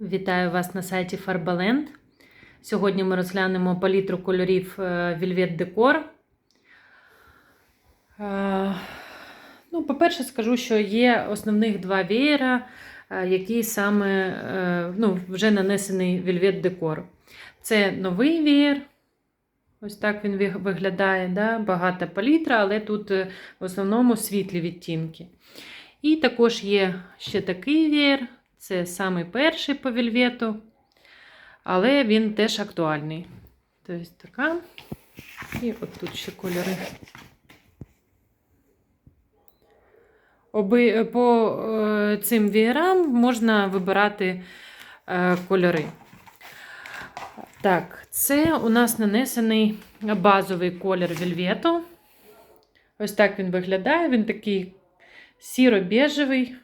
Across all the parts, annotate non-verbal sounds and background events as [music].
Вітаю вас на сайті Farbaland. Сьогодні ми розглянемо палітру кольорів е, Velvet Decor. Е, Ну, по-перше, скажу, що є основних два веєра, е, які саме е, ну, вже нанесений Velvet Decor. Це новий веєр. Ось так він виглядає. Да? Багата палітра, але тут е, в основному світлі відтінки. І також є ще такий веєр. Це самий перший по вельвету, але він теж актуальний. Тобто така. І от тут ще кольори. Оби, по е, цим веєрам можна вибирати е, кольори. Так, це у нас нанесений базовий колір вельвету. Ось так він виглядає. Він такий сіро-бежевий.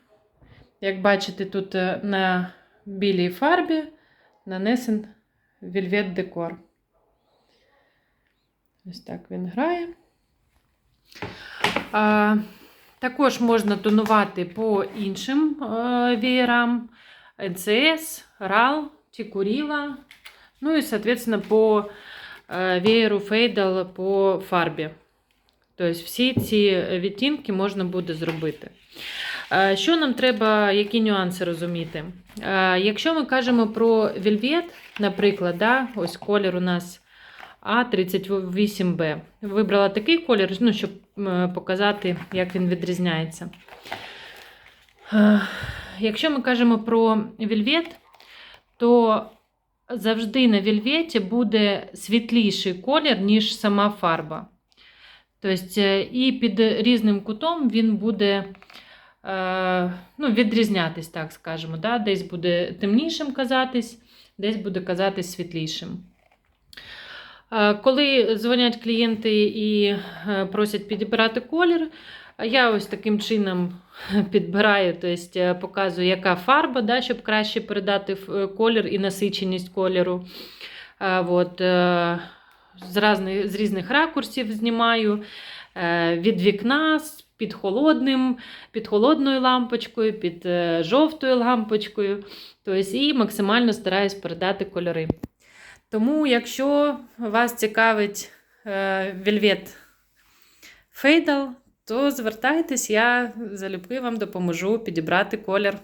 Як бачите, тут е, на білій фарбі нанесен вельвет декор. Ось так він грає. А, також можна тонувати по іншим е, веєрам: НЦС, RAL, Тікуріла. Ну і, соответственно, по е, веєру Фейдал по фарбі. Тобто всі ці відтінки можна буде зробити. Е, Що нам треба, які нюанси розуміти? Е, Якщо ми кажемо про вельвет, наприклад, да, ось колір у нас А38Б. Вибрала такий колір, ну, щоб показати, як він відрізняється. Е, Якщо ми кажемо про вельвет, то завжди на вельветі буде світліший колір, ніж сама фарба. Тобто, і під різним кутом він буде ну, відрізнятись, так скажемо. Да? Десь буде темнішим казатись, десь буде казатись світлішим. Е, Коли дзвонять клієнти і е, просять підібрати колір, я ось таким чином [laughs] підбираю, тобто е, показую, яка фарба, да, щоб краще передати е, колір і насиченість кольору. Е, От, е, з, різних ракурсів знімаю е, від вікна, з- під холодним, під холодною лампочкою, під е, жовтою лампочкою. Тобто, і максимально стараюсь передати кольори. Тому, якщо вас цікавить е, фейдал, то звертайтесь, я залюбки вам допоможу підібрати колір.